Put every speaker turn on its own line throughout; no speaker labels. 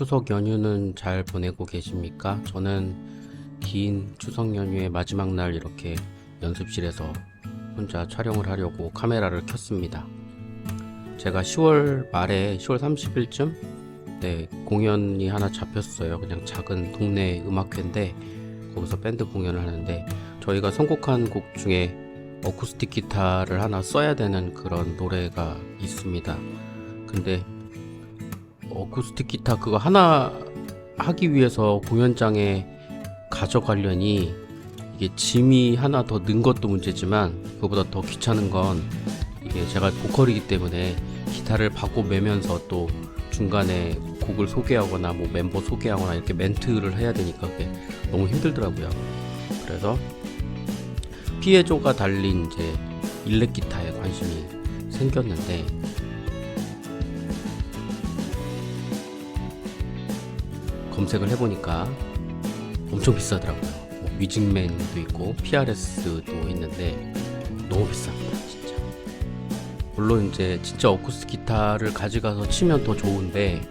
추석 연휴는 잘 보내고 계십니까? 저는 긴 추석 연휴의 마지막 날 이렇게 연습실에서 혼자 촬영을 하려고 카메라를 켰습니다. 제가 10월 말에 10월 30일쯤 네, 공연이 하나 잡혔어요. 그냥 작은 동네 음악회인데 거기서 밴드 공연을 하는데 저희가 선곡한 곡 중에 어쿠스틱 기타를 하나 써야 되는 그런 노래가 있습니다. 근데 어쿠스틱 기타 그거 하나 하기 위해서 공연장에 가져가려니 이게 짐이 하나 더 는 것도 문제지만 그보다 더 귀찮은 건 이게 제가 보컬이기 때문에 기타를 받고 매면서 또 중간에 곡을 소개하거나 뭐 멤버 소개하거나 이렇게 멘트를 해야 되니까 그게 너무 힘들더라고요. 그래서 피에조가 달린 이제 일렉 기타에 관심이 생겼는데 검색을 해보니까 엄청 비싸더라고요. 뭐 뮤직맨도 있고 PRS도 있는데 너무 비쌉니다, 진짜. 물론 이제 진짜 어쿠스틱 기타를 가져가서 치면 더 좋은데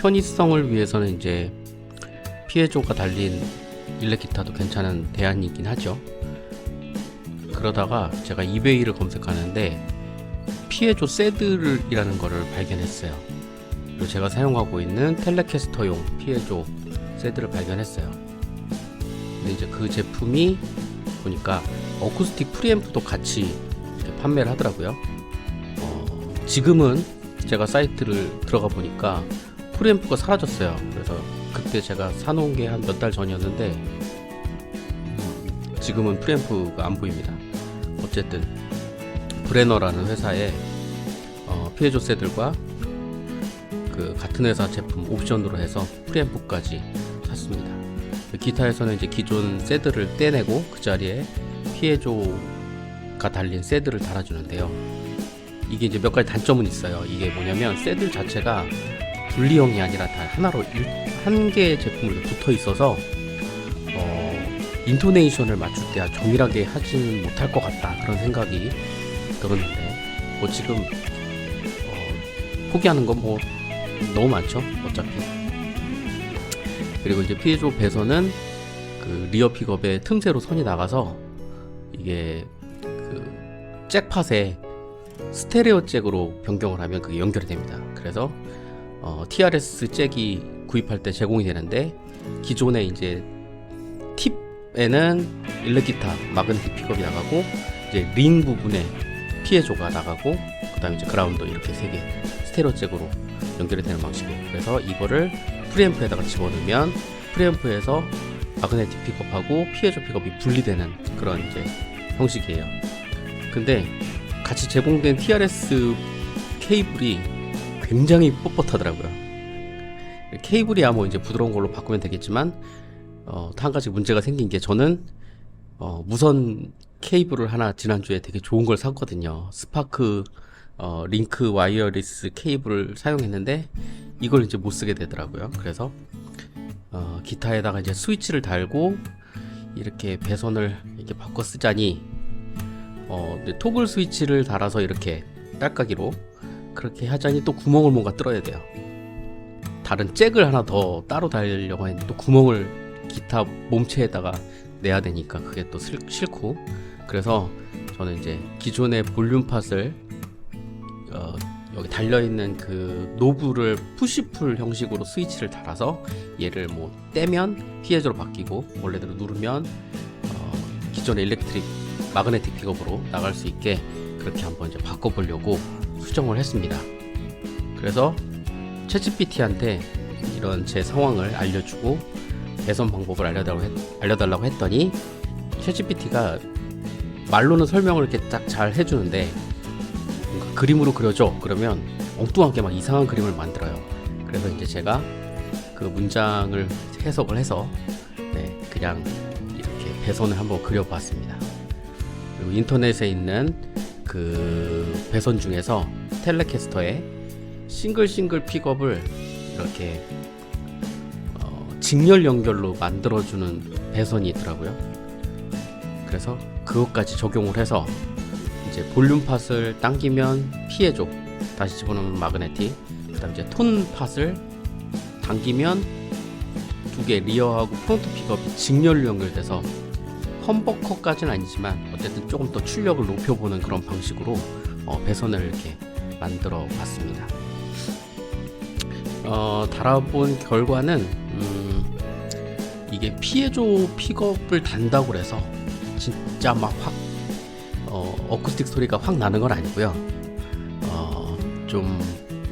편의성을 위해서는 이제 피에조가 달린 일렉 기타도 괜찮은 대안이긴 하죠. 그러다가 제가 이베이를 검색하는데 피에조 새들이라는 거를 발견했어요. 제가 사용하고 있는 텔레캐스터용 피에조 새들을 발견했어요. 근데 이제 그 제품이 보니까 어쿠스틱 프리앰프도 같이 판매를 하더라고요. 어, 지금은 제가 사이트를 들어가 보니까 프리앰프가 사라졌어요. 그래서 그때 제가 사놓은 게 한 몇 달 전이었는데 음, 지금은 프리앰프가 안 보입니다. 어쨌든 브레너라는 회사에 어, 피에조 새들과 그 같은 회사 제품 옵션으로 해서 프리앰프까지 샀습니다. 그 기타에서는 이제 기존 새들을 떼내고 그 자리에 피에조가 달린 새들을 달아주는데요. 이게 이제 몇 가지 단점은 있어요. 이게 뭐냐면 새들 자체가 분리형이 아니라 다 하나로 한 개의 제품으로 붙어 있어서 어, 인토네이션을 맞출 때 정밀하게 하지는 못할 것 같다 그런 생각이 들었는데 뭐 지금 어, 포기하는 건뭐 너무 많죠 어차피. 그리고 이제 피해조 배선은 그 리어 픽업에 틈새로 선이 나가서 이게 그 잭팟에 스테레오 잭으로 변경을 하면 그게 연결이 됩니다. 그래서 어, TRS 잭이 구입할 때 제공이 되는데 기존에 이제 팁에는 일렉기타 마그네틱 픽업이 나가고 이제 링 부분에 피해조가 나가고 그 다음에 이제 그라운드 이렇게 세 개 스테레오 잭으로 연결이 되는 방식이에요. 그래서 이거를 프리앰프에다가 집어넣으면 프리앰프에서 마그네틱 픽업하고 피해조 픽업이 분리되는 그런 이제 형식이에요. 근데 같이 제공된 TRS 케이블이 굉장히 뻣뻣하더라고요. 케이블이야 뭐 이제 부드러운 걸로 바꾸면 되겠지만 어, 한 가지 문제가 생긴 게 저는 어, 무선 케이블을 하나 지난주에 되게 좋은 걸 샀거든요. 스파크 어, 링크 와이어리스 케이블을 사용했는데 이걸 이제 못 쓰게 되더라고요. 그래서 어, 기타에다가 이제 스위치를 달고 이렇게 배선을 이렇게 바꿔 쓰자니 어, 토글 스위치를 달아서 이렇게 딸깍이로 그렇게 하자니 또 구멍을 뭔가 뚫어야 돼요. 다른 잭을 하나 더 따로 달려고 했는데 또 구멍을 기타 몸체에다가 내야 되니까 그게 또 슬- 싫고 그래서 저는 이제 기존의 볼륨 팟을 어, 여기 달려 있는 그 노브를 푸시풀 형식으로 스위치를 달아서 얘를 뭐 떼면 피해저로 바뀌고 원래대로 누르면 어, 기존의 일렉트릭 마그네틱 픽업으로 나갈 수 있게 그렇게 한번 이제 바꿔보려고 수정을 했습니다. 그래서 채찌PT한테 이런 제 상황을 알려주고 개선 방법을 알려달라고, 했, 알려달라고 했더니 채찌PT가 말로는 설명을 이렇게 딱 잘 해주는데 그림으로 그려줘 그러면 엉뚱하게 막 이상한 그림을 만들어요. 그래서 이제 제가 그 문장을 해석을 해서 네, 그냥 이렇게 배선을 한번 그려봤습니다. 그리고 인터넷에 있는 그 배선 중에서 텔레캐스터에 싱글 싱글 픽업을 이렇게 어, 직렬 연결로 만들어주는 배선이 있더라고요. 그래서 그것까지 적용을 해서 이제 볼륨 팟을 당기면 피해줘 다시 집어넣으면 마그네틱 그다음 이제 톤 팟을 당기면 두 개 리어하고 프론트 픽업이 직렬로 연결돼서 험버커까지는 아니지만 어쨌든 조금 더 출력을 높여보는 그런 방식으로 어, 배선을 이렇게 만들어 봤습니다. 어, 달아본 결과는 음, 이게 피해조 픽업을 단다고 해서 진짜 막 확 어, 어쿠스틱 소리가 확 나는 건 아니고요. 어, 좀,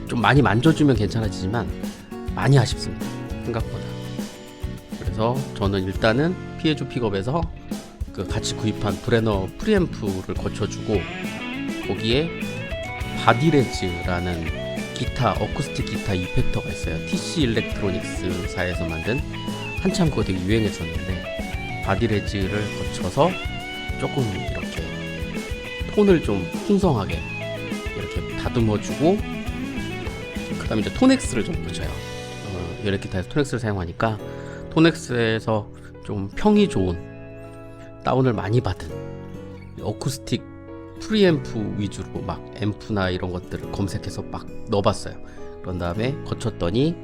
좀 많이 만져주면 괜찮아지지만 많이 아쉽습니다. 생각보다. 그래서 저는 일단은 피해조 픽업에서 그 같이 구입한 브레너 프리앰프를 거쳐주고 거기에 바디레즈라는 기타 어쿠스틱 기타 이펙터가 있어요. TC 일렉트로닉스사에서 만든 한참 그거 되게 유행했었는데 바디레즈를 거쳐서 조금 이렇게 톤을 좀 풍성하게 이렇게 다듬어주고 그 다음에 이제 토넥스를 좀 붙여요. 어, 여러 기타에서 토넥스를 사용하니까 토넥스에서 좀 평이 좋은 다운을 많이 받은 어쿠스틱 프리앰프 위주로 막 앰프나 이런 것들을 검색해서 막 넣어봤어요. 그런 다음에 거쳤더니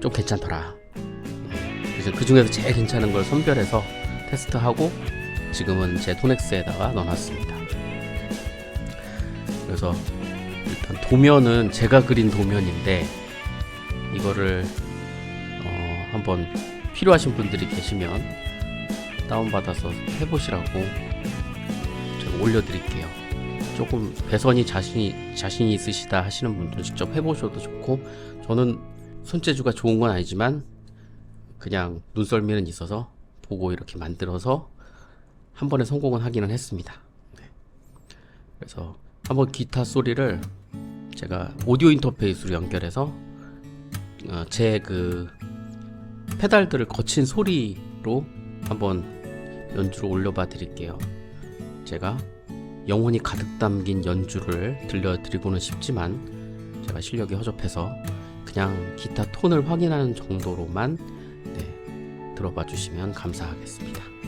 좀 괜찮더라. 네, 그래서 그 중에서 제일 괜찮은 걸 선별해서 테스트하고 지금은 제 토넥스에다가 넣어놨습니다. 그래서 일단 도면은 제가 그린 도면인데 이거를 어, 한번 필요하신 분들이 계시면 다운받아서 해보시라고 제가 올려드릴게요. 조금 배선이 자신이 자신이 있으시다 하시는 분들은 직접 해보셔도 좋고 저는 손재주가 좋은 건 아니지만 그냥 눈썰미는 있어서 보고 이렇게 만들어서 한 번에 성공은 하기는 했습니다. 네. 그래서 한번 기타 소리를 제가 오디오 인터페이스로 연결해서 어, 제그 페달들을 거친 소리로 한번 연주를 올려봐 드릴게요. 제가 영혼이 가득 담긴 연주를 들려드리고는 싶지만 제가 실력이 허접해서 그냥 기타 톤을 확인하는 정도로만 네, 들어봐 주시면 감사하겠습니다.